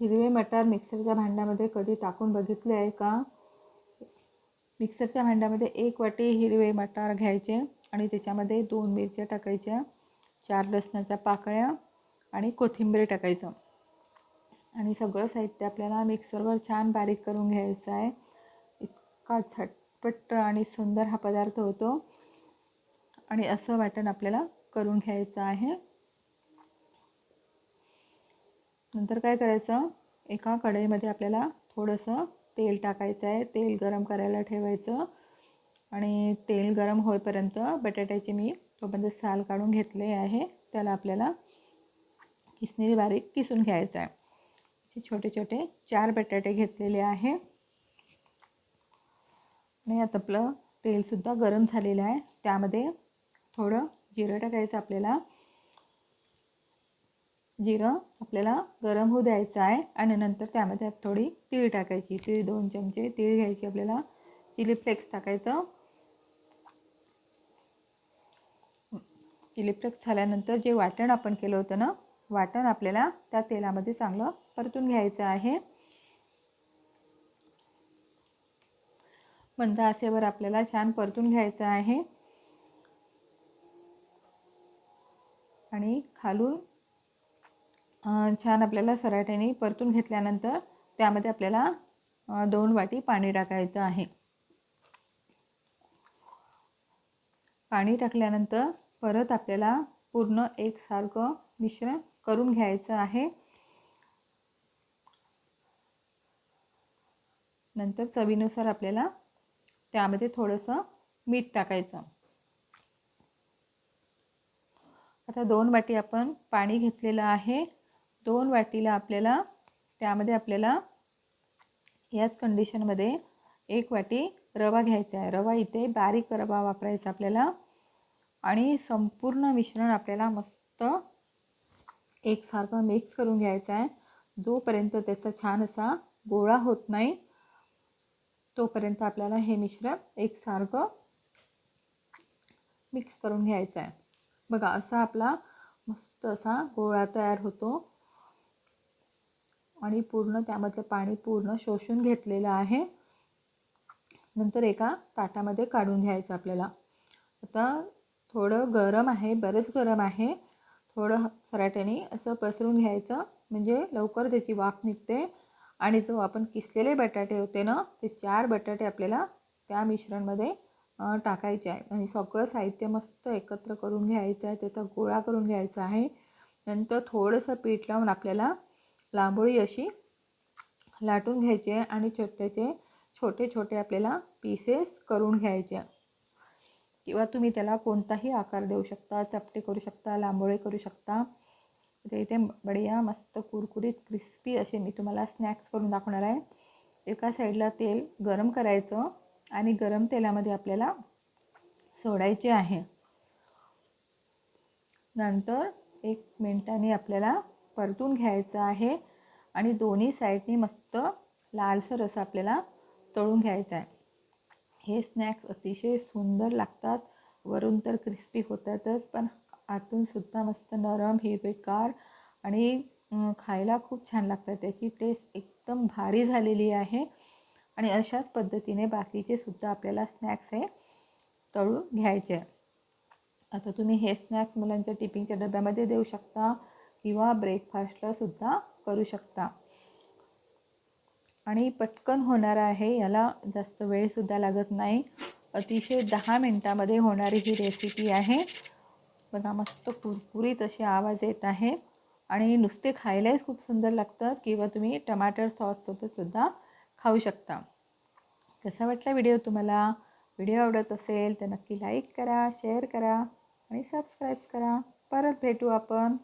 हिरवे मटार मिक्सरच्या भांड्यामध्ये कधी टाकून बघितले आहे का? मिक्सरच्या भांड्यामध्ये एक वाटी हिरवे मटार घ्यायचे आणि त्याच्यामध्ये दोन मिरच्या टाकायच्या चार लसणाच्या पाकळ्या आणि कोथिंबीर टाकायचं. आणि सगळं साहित्य आपल्याला मिक्सरवर छान बारीक करून घ्यायचं आहे. इतका झटपट आणि सुंदर हा पदार्थ होतो. आणि असं वाटण आपल्याला करून घ्यायचं आहे. नंतर काय करायचं? एका कढईमध्ये आपल्याला थोडंसं तेल टाकायचं आहे. तेल गरम करायला ठेवायचं. आणि तेल गरम होईपर्यंत बटाट्याची मी तोपर्यंत साल काढून घेतले आहे. त्याला आपल्याला किसनेरी बारीक किसून घ्यायचं आहे. असे छोटे छोटे चार बटाटे घेतलेले आहे. आणि आता आपलं तेलसुद्धा गरम झालेलं आहे. त्यामध्ये थोडं जिरं टाकायचं आपल्याला. जिरं आपल्याला गरम होऊ द्यायचं आहे आणि नंतर त्यामध्ये थोडी तीळ टाकायची. तीळ दोन चमचे तीळ घ्यायची आपल्याला. चिली फ्लेक्स टाकायचं. चिली फ्लेक्स झाल्यानंतर जे वाटण आपण केलं होतं ना वाटण आपल्याला त्या तेलामध्ये चांगलं परतून घ्यायचं आहे. मंद आसेवर आपल्याला छान परतून घ्यायचं आहे. आणि खालून छान आपल्याला सराट्याने परतून घेतल्यानंतर त्यामध्ये आपल्याला दोन वाटी पाणी टाकायचं आहे. पाणी टाकल्यानंतर परत आपल्याला पूर्ण एकसारखं मिश्रण करून घ्यायचं आहे. नंतर चवीनुसार आपल्याला त्यामध्ये थोडंसं मीठ टाकायचं. आता दोन वाटी आपण पाणी घेतलेलं आहे. दोन वाटीला आपल्याला त्यामध्ये आपल्याला याच कंडिशनमध्ये एक वाटी रवा घ्यायचा आहे. रवा इथे बारीक रवा वापरायचा आपल्याला. आणि संपूर्ण मिश्रण आपल्याला मस्त एकसारखं मिक्स करून घ्यायचं आहे. जोपर्यंत त्याचा छान असा गोळा होत नाही तोपर्यंत आपल्याला हे मिश्रण एकसारखं मिक्स करून घ्यायचं आहे. बघा असा आपला मस्त असा गोळा तयार होतो. आणि पूर्ण त्यामधलं पाणी पूर्ण शोषून घेतलेलं आहे. नंतर एका ताटामध्ये काढून घ्यायचं आपल्याला. आता थोडं गरम आहे बरंच गरम आहे. थोडं सराट्याने असं पसरून घ्यायचं म्हणजे लवकर त्याची वाफ निघते. आणि जो आपण किसलेले बटाटे होते ना ते चार बटाटे आपल्याला त्या मिश्रणमध्ये टाकायचे आहे. आणि सगळं साहित्य मस्त एकत्र करून घ्यायचं आहे त्याचा गोळा करून घ्यायचा आहे. नंतर थोडंसं पीठ लावून आपल्याला लांबोळी अशी लाटून घ्यायचे आणि त्याचे छोटे छोटे आपल्याला पीसेस करून घ्यायचे. किंवा तुम्ही त्याला कोणताही आकार देऊ शकता चपटे करू शकता लांबोळे करू शकता. ते इथे बढिया मस्त कुरकुरीत क्रिस्पी असे मी तुम्हाला स्नॅक्स करून दाखवणार आहे. एका साईडला तेल गरम करायचं आणि गरम तेलामध्ये आपल्याला सोडायचे आहे. नंतर एक मिनटाने आपल्याला परतून घ्यायचं आहे आणि दोन्ही साईडनी मस्त लालसर असं आपल्याला तळून घ्यायचं आहे. हे स्नॅक्स अतिशय सुंदर लागतात. वरून तर क्रिस्पी होतातच पण आतूनसुद्धा मस्त नरम हिरवेगार आणि खायला खूप छान लागतात. त्याची टेस्ट एकदम भारी झालेली आहे. आणि अशाच पद्धतीने बाकीचे सुद्धा आपल्याला स्नॅक्स हे तळून घ्यायचे आता तुम्ही हे स्नॅक्स मुलांच्या टिफिनच्या डब्यामध्ये देऊ शकता. किंवा ब्रेकफास्टला सुद्धा करू शकता. आणि पटकन होणार आहे याला जास्त वेळसुद्धा लागत नाही. अतिशय दहा मिनटामध्ये होणारी ही रेसिपी आहे. बघा मस्त कुरकुरीत असे आवाज येत आहे. आणि नुसते खायलाही खूप सुंदर लागतात किंवा तुम्ही टमाटर सॉससोबतसुद्धा खाऊ शकता. कसा वाटला व्हिडिओ तुम्हाला? व्हिडिओ आवडत असेल तर नक्की लाईक करा शेअर करा आणि सबस्क्राईब करा. परत भेटू आपण.